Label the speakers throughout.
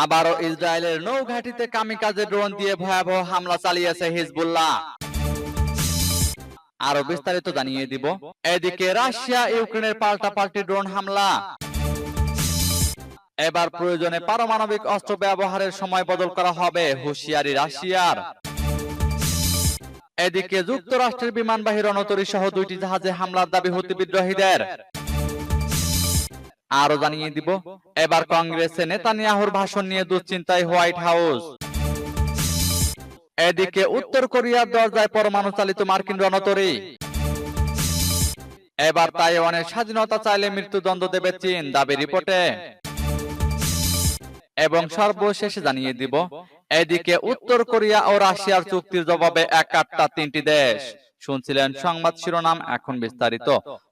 Speaker 1: আবারও ইসরায়েলের নৌঘাটিতে কামিকাজে ড্রোন দিয়ে ভয়াবহ হামলা চালিয়েছে হিজবুল্লাহ আরো বিস্তারিত জানিয়ে দিব এদিকে রাশিয়া ইউক্রেনের পাল্টা পাল্টি ড্রোন হামলা এবার প্রয়োজনে পারমাণবিক অস্ত্র ব্যবহারের সময় বদল করা হবে হুশিয়ারি রাশিয়ার এদিকে যুক্তরাষ্ট্রের বিমানবাহী রণতরী সহ দুইটি জাহাজে হামলার দাবি হতে বিদ্রোহীদের আরো জানিয়ে দিব এবার কংগ্রেসে নেতানিয়াহুর ভাষণ নিয়ে দুশ্চিন্তায় হোয়াইট হাউস এদিকে উত্তর কোরিয়ার দরজায় পরমাণু চালিত মার্কিন রণতরি এবার তাইওয়ানের স্বাধীনতা চাইলে মৃত্যুদণ্ড দেবে চীন দাবি রিপোর্টে এবং সর্বশেষে জানিয়ে দিব এদিকে উত্তর কোরিয়া ও রাশিয়ার চুক্তির জবাবে এক কাটটা তিনটি দেশ শুনছিলেন সংবাদ শিরোনাম এখন বিস্তারিত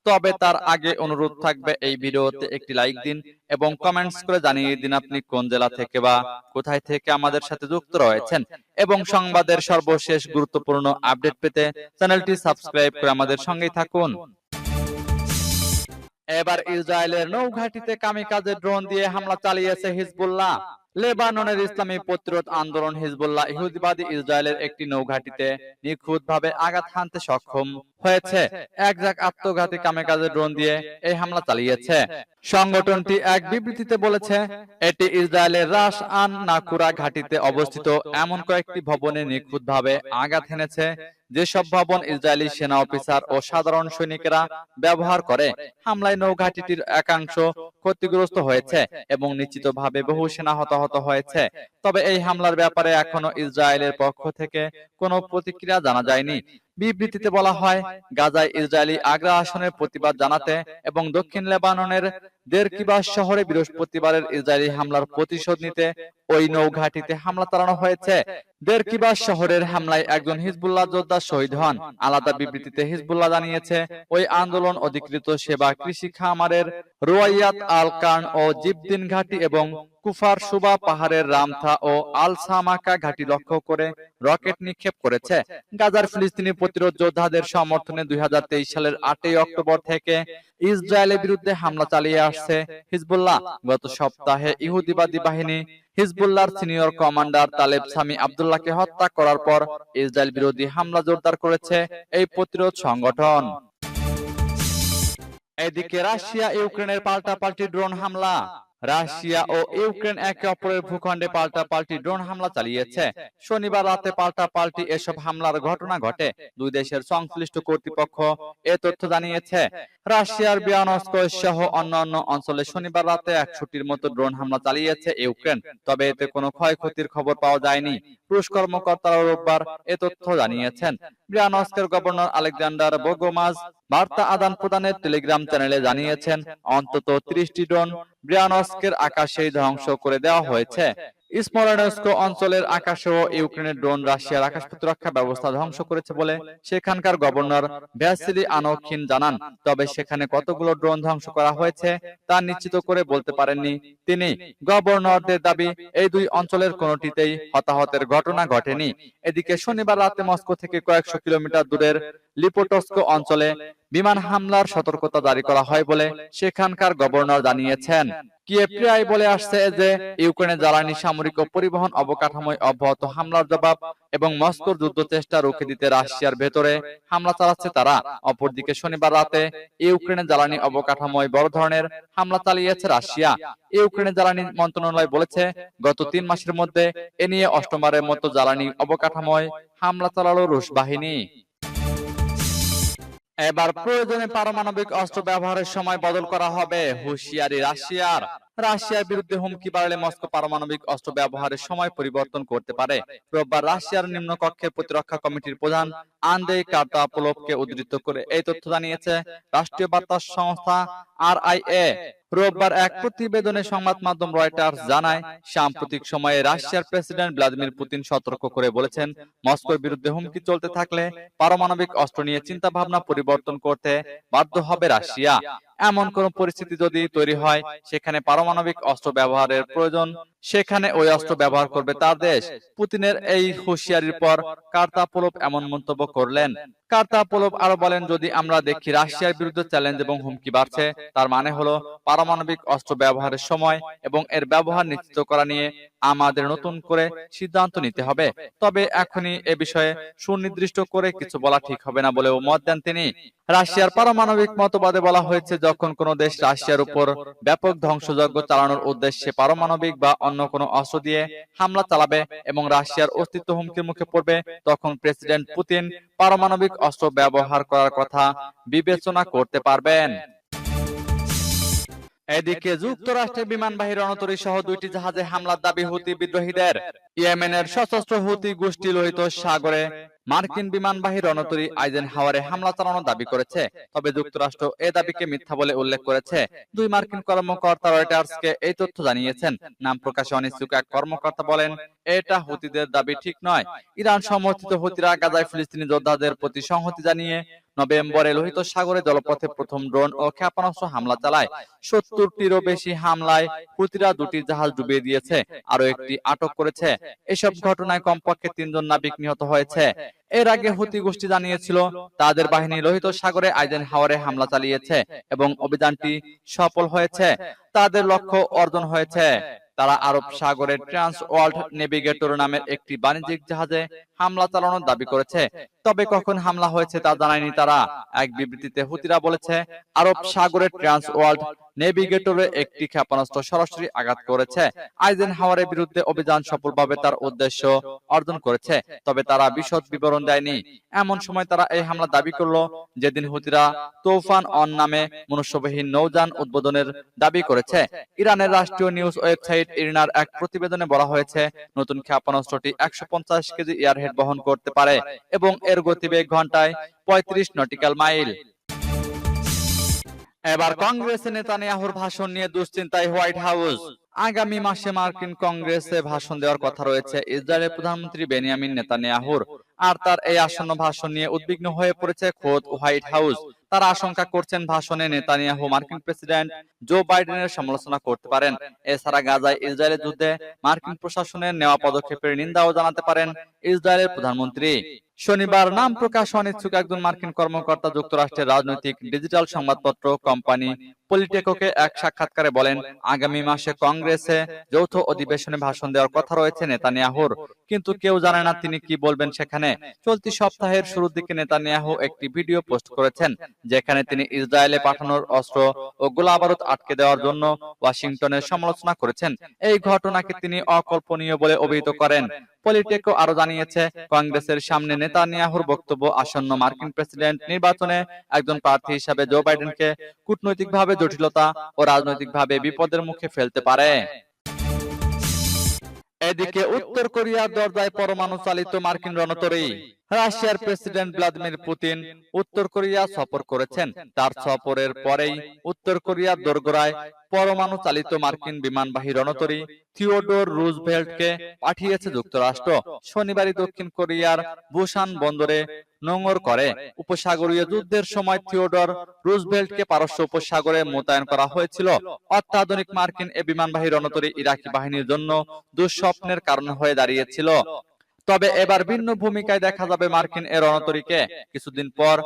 Speaker 1: তবে তার আগে অনুরোধ থাকবে এই ভিডিওতে একটি লাইক দিন এবং কমেন্টস করে জানিয়ে দিন আপনি কোন জেলা থেকে বা কোথায় থেকে আমাদের সাথে যুক্ত রয়েছেন এবং সংবাদের সর্বশেষ গুরুত্বপূর্ণ আপডেট পেতে চ্যানেলটি সাবস্ক্রাইব করে আমাদের সঙ্গেই থাকুন এবার ইসরায়েলের নৌঘাটিতে কামিকাজে ড্রোন দিয়ে হামলা চালিয়েছে হিজবুল্লাহ লেবাননের ইসলামী প্রতিরোধ আন্দোলন হিজবুল্লাহ ইহুদিবাদী ইসরায়েলের একটি নৌঘাটিতে নিখুঁত ভাবে আঘাত হানতে সক্ষম হয়েছে একজাক আত্মঘাতী কামেকাজে ড্রোন দিয়ে এই হামলা চালিয়েছে সংগঠনটি এক বিবৃতিতে বলেছে এটি ইসরায়েলের রাস আন নাকুরা ঘাটিতে অবস্থিত এমন কয়েকটি ভবনে নিখুঁত ভাবে আঘাত হেনেছে যেসব ভবন ইসরায়েলি সেনা অফিসার ও সাধারণ সৈনিকেরা ব্যবহার করে হামলায় নৌঘাটিটির একাংশ ক্ষতিগ্রস্ত হয়েছে এবং নিশ্চিতভাবে বহু সেনা হতাহত হয়েছে তবে এই হামলার ব্যাপারে এখনো ইসরায়েলের পক্ষ থেকে কোনো প্রতিক্রিয়া জানা যায়নি বিবৃতিতে বলা হয় গাজায় ইসরায়েলি আগ্রাসনের প্রতিবাদ জানাতে এবং দক্ষিণ লেবাননের দেরকিবাস শহরে বৃহস্পতিবারের ইসরায়েলি হামলার প্রতিশোধ নিতে ওই নৌঘাটিতে হামলা চালানো হয়েছে দেরকিবাস শহরের হামলায় একজন হিজবুল্লাহ যোদ্ধা শহীদ হন আলাদা বিবৃতিতে হিজবুল্লাহ জানিয়েছে ওই আন্দোলন অধিকৃত সেবা কৃষি খামারের রোয়াইয়াত আল কান ও জিবদিন ঘাটি এবং কুফার সুবা পাহাড়ের রামথা ও আল সামাকা ঘাঁটি লক্ষ্য করে রকেট নিক্ষেপ করেছে গাজার ফিলিস্তিনি প্রতিরোধ যোদ্ধাদের সমর্থনে দুই সালের আটই অক্টোবর থেকে ইসরায়েলের বিরুদ্ধে হামলা চালিয়ে আসছে হিজবুল্লাহ গত সপ্তাহে ইহুদিবাদী বাহিনী হিজবুল্লাহর সিনিয়র কমান্ডার তালেব সামি আবদুল্লাহকে হত্যা করার পর ইসরায়েল বিরোধী হামলা জোরদার করেছে এই প্রতিরোধ সংগঠন এদিকে রাশিয়া ইউক্রেনের পাল্টাপাল্টি ড্রোন হামলা রাশিয়া ও ইউক্রেন একে অপরের ভূখণ্ডে পাল্টা পাল্টি ড্রোন হামলা চালিয়েছে শনিবার রাতে পাল্টা পাল্টি এসব হামলার ঘটনা ঘটে দুই দেশের সংশ্লিষ্ট কর্তৃপক্ষ এ তথ্য জানিয়েছে রাশিয়ার বিয়ানস্ক সহ অন্যান্য অঞ্চলে শনিবার রাতে একশোটির মতো ড্রোন হামলা চালিয়েছে ইউক্রেন তবে এতে কোনো ক্ষয়ক্ষতির খবর পাওয়া যায়নি পুরুষ কর্মকর্তারা রোববার এ তথ্য জানিয়েছেন ব্রিয়ানস্কের গভর্নর আলেকজান্ডার বোগোমাজ বার্তা আদান প্রদানের টেলিগ্রাম চ্যানেলে জানিয়েছেন অন্তত ত্রিশটি ড্রোন ব্রিয়ানস্কের আকাশেই ধ্বংস করে দেওয়া হয়েছে স্মরণস্ক অঞ্চলের আকাশে ও ইউক্রেনের ড্রোন রাশিয়ার আকাশ প্রতিরক্ষা ব্যবস্থা ধ্বংস করেছে বলে সেখানকার গভর্নর ভ্যাসিলি আনোখিন জানান তবে সেখানে কতগুলো ড্রোন ধ্বংস করা হয়েছে তা নিশ্চিত করে বলতে পারেননি তিনি গভর্নরদের দাবি এই দুই অঞ্চলের কোনোটিতেই হতাহতের ঘটনা ঘটেনি এদিকে শনিবার রাতে মস্কো থেকে কয়েকশো কিলোমিটার দূরের লিপোটস্ক অঞ্চলে বিমান হামলার সতর্কতা জারি করা হয় বলে সেখানকার গভর্নর জানিয়েছেন কিয়েভ বলে আসছে যে ইউক্রেনে জ্বালানি সামরিক ও পরিবহন অবকাঠাময় অব্যাহত হামলার জবাব এবং মস্কোর যুদ্ধ চেষ্টা রুখে দিতে রাশিয়ার ভেতরে হামলা চালাচ্ছে তারা অপরদিকে শনিবার রাতে ইউক্রেনে জ্বালানি অবকাঠাময় বড় ধরনের হামলা চালিয়েছে রাশিয়া ইউক্রেনে জ্বালানি মন্ত্রণালয় বলেছে গত তিন মাসের মধ্যে এ নিয়ে অষ্টমবারের মতো জ্বালানি অবকাঠামোয় হামলা চালালো রুশ বাহিনী এবার প্রয়োজনে পারমাণবিক অস্ত্র ব্যবহারের সময় বদল করা হবে হুঁশিয়ারি রাশিয়ার রাশিয়ার বিরুদ্ধে হুমকি বাড়লে মস্কো পারমাণবিক অস্ত্র ব্যবহারের সময় পরিবর্তন করতে পারে রোববার রাশিয়ার নিম্নকক্ষের প্রতিরক্ষা কমিটির প্রধান আন্দ্রেই কার্তাপলভকে উদ্ধৃত করে এই তথ্য জানিয়েছে রাষ্ট্রীয় বার্তা সংস্থা আর আই রোববার এক প্রতিবেদনে সংবাদ মাধ্যম রয়টার জানায় সাম্প্রতিক সময়ে রাশিয়ার প্রেসিডেন্ট ভ্লাদিমির পুতিন সতর্ক করে বলেছেন মস্কোর বিরুদ্ধে হুমকি চলতে থাকলে পারমাণবিক অস্ত্র নিয়ে চিন্তা ভাবনা পরিবর্তন করতে বাধ্য হবে রাশিয়া এমন কোন পরিস্থিতি যদি তৈরি হয় সেখানে পারমাণবিক অস্ত্র ব্যবহারের প্রয়োজন সেখানে ওই অস্ত্র ব্যবহার করবে তার দেশ পুতিনের এই হুঁশিয়ারির পর কার্তা পোলব এমন মন্তব্য করলেন কার্তা পোলব আরো বলেন যদি আমরা দেখি রাশিয়ার বিরুদ্ধে চ্যালেঞ্জ এবং হুমকি বাড়ছে তার মানে হলো পারমাণবিক অস্ত্র ব্যবহারের সময় এবং এর ব্যবহার নিশ্চিত করা নিয়ে আমাদের নতুন করে সিদ্ধান্ত নিতে হবে তবে এখনই এ বিষয়ে সুনির্দিষ্ট করে কিছু বলা ঠিক হবে না বলেও মত দেন তিনি রাশিয়ার পারমাণবিক মতবাদে বলা হয়েছে যখন কোনো দেশ রাশিয়ার উপর ব্যাপক ধ্বংসযজ্ঞ চালানোর উদ্দেশ্যে পারমাণবিক বা অন্য কোনো অস্ত্র দিয়ে হামলা চালাবে এবং রাশিয়ার অস্তিত্ব হুমকির মুখে পড়বে তখন প্রেসিডেন্ট পুতিন পারমাণবিক অস্ত্র ব্যবহার করার কথা বিবেচনা করতে পারবেন এদিকে যুক্তরাষ্ট্রের বিমানবাহী রণতরী সহ দুইটি জাহাজে হামলার দাবি হুতি বিদ্রোহীদের ইয়েমেনের সশস্ত্র হুতি গোষ্ঠী লোহিত সাগরে মার্কিন বিমানবাহী রণতরী আইজেন হাওয়ারে হামলা চালানোর দাবি করেছে তবে যুক্তরাষ্ট্র এ দাবিকে মিথ্যা বলে উল্লেখ করেছে দুই মার্কিন কর্মকর্তা রয়টার্সকে এই তথ্য জানিয়েছেন নাম প্রকাশে অনিচ্ছুক এক কর্মকর্তা বলেন এটা হুতিদের দাবি ঠিক নয় ইরান সমর্থিত হুতিরা গাজায় ফিলিস্তিনি যোদ্ধাদের প্রতি সংহতি জানিয়ে নভেম্বরে লোহিত সাগরে জলপথে প্রথম ড্রোন ও ক্ষেপণাস্ত্র হামলা চালায় সত্তরটিরও বেশি হামলায় হুতিরা দুটি জাহাজ ডুবিয়ে দিয়েছে আরও একটি আটক করেছে এসব ঘটনায় কমপক্ষে তিনজন নাবিক নিহত হয়েছে এর আগে হুতি গোষ্ঠী জানিয়েছিল তাদের বাহিনী লোহিত সাগরে আইজেন হাওয়ারে হামলা চালিয়েছে এবং অভিযানটি সফল হয়েছে তাদের লক্ষ্য অর্জন হয়েছে তারা আরব সাগরের ট্রান্স ওয়ার্ল্ড নেভিগেটর নামের একটি বাণিজ্যিক জাহাজে হামলা চালানোর দাবি করেছে তবে কখন হামলা হয়েছে তা জানায়নি তারা এক বিবৃতিতে হুতিরা বলেছে আরব সাগরের ট্রান্স ওয়ার্ল্ড নেভিগেটরে একটি ক্ষেপণাস্ত্র সরাসরি আঘাত করেছে আইজেন হাওয়ারের বিরুদ্ধে অভিযান সফলভাবে তার উদ্দেশ্য অর্জন করেছে তবে তারা বিশদ বিবরণ দেয়নি এমন সময় তারা এই হামলা দাবি করল যেদিন হুতিরা তৌফান অন নামে মনুষ্যবিহীন নৌযান উদ্বোধনের দাবি করেছে ইরানের রাষ্ট্রীয় নিউজ ওয়েবসাইট ইরিনার এক প্রতিবেদনে বলা হয়েছে নতুন ক্ষেপণাস্ত্রটি একশো পঞ্চাশ কেজি এয়ারহেড বহন করতে পারে এবং এর গতিবেগ ঘন্টায় পঁয়ত্রিশ নটিক্যাল মাইল এবার কংগ্রেস নেতানিয়াহুর ভাষণ নিয়ে দুশ্চিন্তায় হোয়াইট হাউস আগামী মাসে মার্কিন কংগ্রেসে ভাষণ দেওয়ার কথা রয়েছে ইসরায়েলের প্রধানমন্ত্রী বেনিয়ামিন নেতানিয়াহুর আর তার এই আসন্ন ভাষণ নিয়ে উদ্বিগ্ন হয়ে পড়েছে খোদ হোয়াইট হাউস তারা আশঙ্কা করছেন ভাষণে নেতানিয়াহু মার্কিন প্রেসিডেন্ট জো বাইডেনের সমালোচনা করতে পারেন এছাড়া গাজায় ইসরায়েলের যুদ্ধে মার্কিন প্রশাসনের নেওয়া পদক্ষেপের নিন্দাও জানাতে পারেন ইসরায়েলের প্রধানমন্ত্রী শনিবার নাম প্রকাশ অনিচ্ছুক একজন মার্কিন কর্মকর্তা যুক্তরাষ্ট্রের রাজনৈতিক ডিজিটাল সংবাদপত্র কোম্পানি পলিটেকোকে এক সাক্ষাৎকারে বলেন আগামী মাসে কংগ্রেসে যৌথ অধিবেশনে ভাষণ দেওয়ার কথা রয়েছে নেতানিয়াহুর কিন্তু কেউ জানে না তিনি কি বলবেন সেখানে চলতি সপ্তাহের শুরুর দিকে নেতানিয়াহু একটি ভিডিও পোস্ট করেছেন যেখানে তিনি ইসরায়েলে পাঠানোর অস্ত্র ও গোলাবারুদ আটকে দেওয়ার জন্য ওয়াশিংটনের সমালোচনা করেছেন এই ঘটনাকে তিনি অকল্পনীয় বলে অভিহিত করেন পলিটেকো আরো জানিয়েছে কংগ্রেসের সামনে নেতানিয়াহুর বক্তব্য আসন্ন মার্কিন প্রেসিডেন্ট নির্বাচনে একজন প্রার্থী হিসাবে জো বাইডেনকে কূটনৈতিকভাবে জটিলতা ও রাজনৈতিকভাবে বিপদের মুখে ফেলতে পারে এদিকে উত্তর কোরিয়ার দরজায় পরমাণু চালিত মার্কিন রণতরী রাশিয়ার প্রেসিডেন্ট ভ্লাদিমির পুতিন উত্তর কোরিয়া সফর করেছেন তার সফরের পরেই উত্তর কোরিয়া দোরগোড়ায় পরমাণু চালিত মার্কিন বিমানবাহী রণতরী থিওডোর রুজভেল্টকে পাঠিয়েছে যুক্তরাষ্ট্র শনিবারই দক্ষিণ কোরিয়ার বুসান বন্দরে নোংর করে উপসাগরীয় যুদ্ধের সময় থিওডোর রুজভেল্টকে পারস্য উপসাগরে মোতায়েন করা হয়েছিল অত্যাধুনিক মার্কিন এ বিমানবাহী রণতরী ইরাকি বাহিনীর জন্য দুঃস্বপ্নের কারণ হয়ে দাঁড়িয়েছিল তবে এবার ভিন্ন ভূমিকায় দেখা যাবে মার্কিন এর অনতরীকে কিছুদিন পর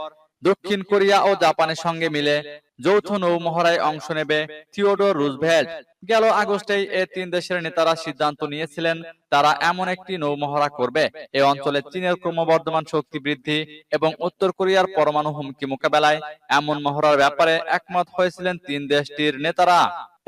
Speaker 1: দক্ষিণ কোরিয়া ও জাপানের সঙ্গে মিলে যৌথ নৌমহড়ায় অংশ নেবে থিওডোর রুজভেল্ট গেল আগস্টেই এ তিন দেশের নেতারা সিদ্ধান্ত নিয়েছিলেন তারা এমন একটি নৌমহড়া করবে এ অঞ্চলে চীনের ক্রমবর্ধমান শক্তি বৃদ্ধি এবং উত্তর কোরিয়ার পরমাণু হুমকি মোকাবেলায় এমন মহড়ার ব্যাপারে একমত হয়েছিলেন তিন দেশটির নেতারা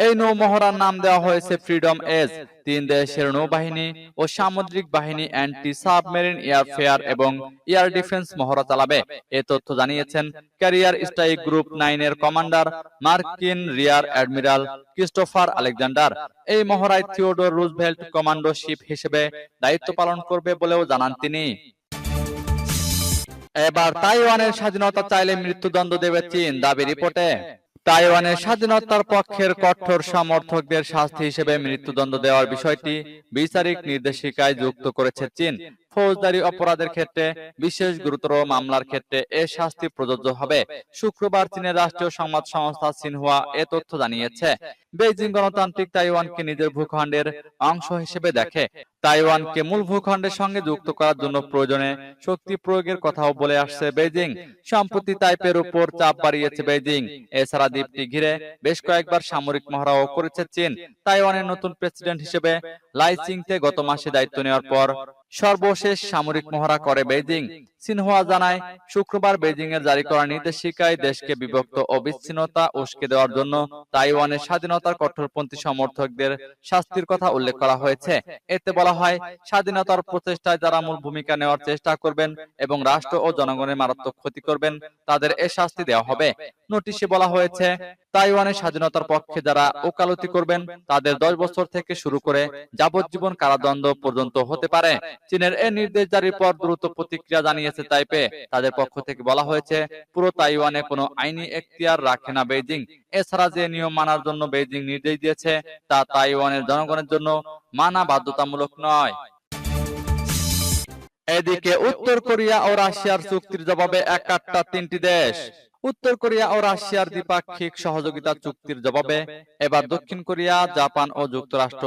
Speaker 1: এই নৌমহড়ার নাম দেওয়া হয়েছে ফ্রিডম এজ তিন দেশের নৌবাহিনী ও সামুদ্রিক বাহিনী অ্যান্টি সাবমেরিন এয়ারফেয়ার এবং এয়ার ডিফেন্স মহড়া চালাবে এ তথ্য জানিয়েছেন ক্যারিয়ার স্ট্রাইক গ্রুপ নাইনের কমান্ডার মার্কিন রিয়ার অ্যাডমিরাল ক্রিস্টোফার আলেকজান্ডার এই মহড়ায় থিওডোর রুজভেল্ট কমান্ডো শিপ হিসেবে দায়িত্ব পালন করবে বলেও জানান তিনি এবার তাইওয়ানের স্বাধীনতা চাইলে মৃত্যুদণ্ড দেবে চীন দাবি রিপোর্টে তাইওয়ানের স্বাধীনতার পক্ষের কঠোর সমর্থকদের শাস্তি হিসেবে মৃত্যুদণ্ড দেওয়ার বিষয়টি বিচারিক নির্দেশিকায় যুক্ত করেছে চীন ফৌজদারি অপরাধের ক্ষেত্রে বিশেষ গুরুতর মামলার ক্ষেত্রে এ শাস্তি প্রযোজ্য হবে শুক্রবার চীনের রাষ্ট্রীয় সংবাদ সংস্থা সিনহুয়া এ তথ্য জানিয়েছে বেইজিং গণতান্ত্রিক তাইওয়ানকে নিজের ভূখণ্ডের অংশ হিসেবে দেখে তাইওয়ানকে মূল ভূখণ্ডের সঙ্গে যুক্ত করার জন্য প্রয়োজনে শক্তি প্রয়োগের কথাও বলে আসছে বেজিং সম্প্রতি তাইপের উপর চাপ বাড়িয়েছে বেজিং এছাড়া দ্বীপটি ঘিরে বেশ কয়েকবার সামরিক মহড়াও করেছে চীন তাইওয়ানের নতুন প্রেসিডেন্ট হিসেবে লাইসিংতে গত মাসে দায়িত্ব নেওয়ার পর সর্বশেষ সামরিক মহড়া করে বেজিং সিনহুয়া জানায় শুক্রবার বেজিং এর জারি করা নির্দেশিকায় দেশকে বিভক্ত ও বিচ্ছিন্নতা উস্কে দেওয়ার জন্য তাইওয়ানের স্বাধীনতার কঠোরপন্থী সমর্থকদের শাস্তির কথা উল্লেখ করা হয়েছে এতে বলা হয় স্বাধীনতার প্রচেষ্টায় যারা মূল ভূমিকা নেওয়ার চেষ্টা করবেন এবং রাষ্ট্র ও জনগণের মারাত্মক ক্ষতি করবেন তাদের এ শাস্তি দেওয়া হবে নোটিশে বলা হয়েছে তাইওয়ানের স্বাধীনতার পক্ষে যারা ওকালতি করবেন তাদের দশ বছর থেকে শুরু করে যাবজ্জীবন কারাদণ্ড পর্যন্ত হতে পারে চীনের এ নির্দেশ জারির পর দ্রুত প্রতিক্রিয়া জানিয়েছে আছে তাইপে তাদের পক্ষ থেকে বলা হয়েছে পুরো তাইওয়ানে কোনো আইনি এখতিয়ার রাখে না বেজিং এছাড়া যে নিয়ম মানার জন্য বেজিং নির্দেশ দিয়েছে তা তাইওয়ানের জনগণের জন্য মানা বাধ্যতামূলক নয় এদিকে উত্তর কোরিয়া ও রাশিয়ার চুক্তির জবাবে একাত্তা তিনটি দেশ উত্তর কোরিয়া ও রাশিয়ার দ্বিপাক্ষিক সহযোগিতা চুক্তির জবাবে এবার দক্ষিণ কোরিয়া জাপান ও যুক্তরাষ্ট্র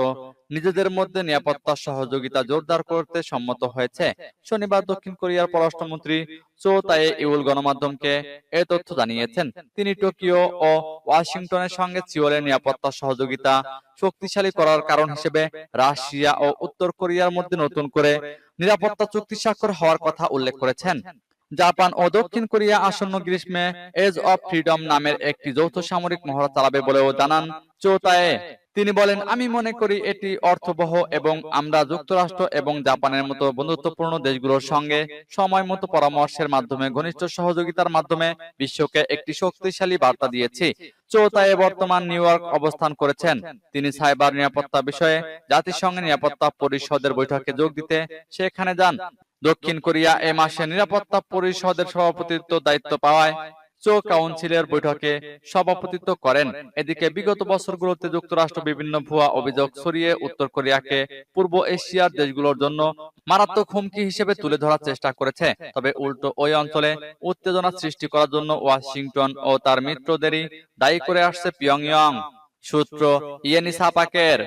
Speaker 1: নিজেদের মধ্যে নিরাপত্তা সহযোগিতা জোরদার করতে সম্মত হয়েছে শনিবার দক্ষিণ কোরিয়ার পররাষ্ট্রমন্ত্রী চো তাই ইউল গণমাধ্যমকে এ তথ্য জানিয়েছেন তিনি টোকিও ও ওয়াশিংটনের সঙ্গে চিওলের নিরাপত্তা সহযোগিতা শক্তিশালী করার কারণ হিসেবে রাশিয়া ও উত্তর কোরিয়ার মধ্যে নতুন করে নিরাপত্তা চুক্তি স্বাক্ষর হওয়ার কথা উল্লেখ করেছেন জাপান ও দক্ষিণ কোরিয়া আসন্ন গ্রীষ্মে এজ অব ফ্রিডম নামের একটি যৌথ সামরিক মহড়া চালাবে বলেও জানান চৌতায়ে তিনি বলেন আমি মনে করি এটি অর্থবহ এবং আমরা যুক্তরাষ্ট্র এবং জাপানের মতো বন্ধুত্বপূর্ণ দেশগুলোর সঙ্গে সময় মতো পরামর্শের মাধ্যমে ঘনিষ্ঠ সহযোগিতার মাধ্যমে বিশ্বকে একটি শক্তিশালী বার্তা দিয়েছি চৌতায়ে বর্তমান নিউ ইয়র্ক অবস্থান করেছেন তিনি সাইবার নিরাপত্তা বিষয়ে জাতিসংঘের নিরাপত্তা পরিষদের বৈঠকে যোগ দিতে সেখানে যান দক্ষিণ কোরিয়া এ মাসে নিরাপত্তা পরিষদের সভাপতিত্ব দায়িত্ব পাওয়ায় চো কাউন্সিলের বৈঠকে সভাপতিত্ব করেন এদিকে বিগত বছরগুলোতে যুক্তরাষ্ট্র বিভিন্ন ভুয়া অভিযোগ সরিয়ে উত্তর কোরিয়াকে পূর্ব এশিয়ার দেশগুলোর জন্য মারাত্মক হুমকি হিসেবে তুলে ধরার চেষ্টা করেছে তবে উল্টো ওই অঞ্চলে উত্তেজনা সৃষ্টি করার জন্য ওয়াশিংটন ও তার মিত্রদেরই দায়ী করে আসছে ইয়ং সূত্র ইয়েনিসাপাকের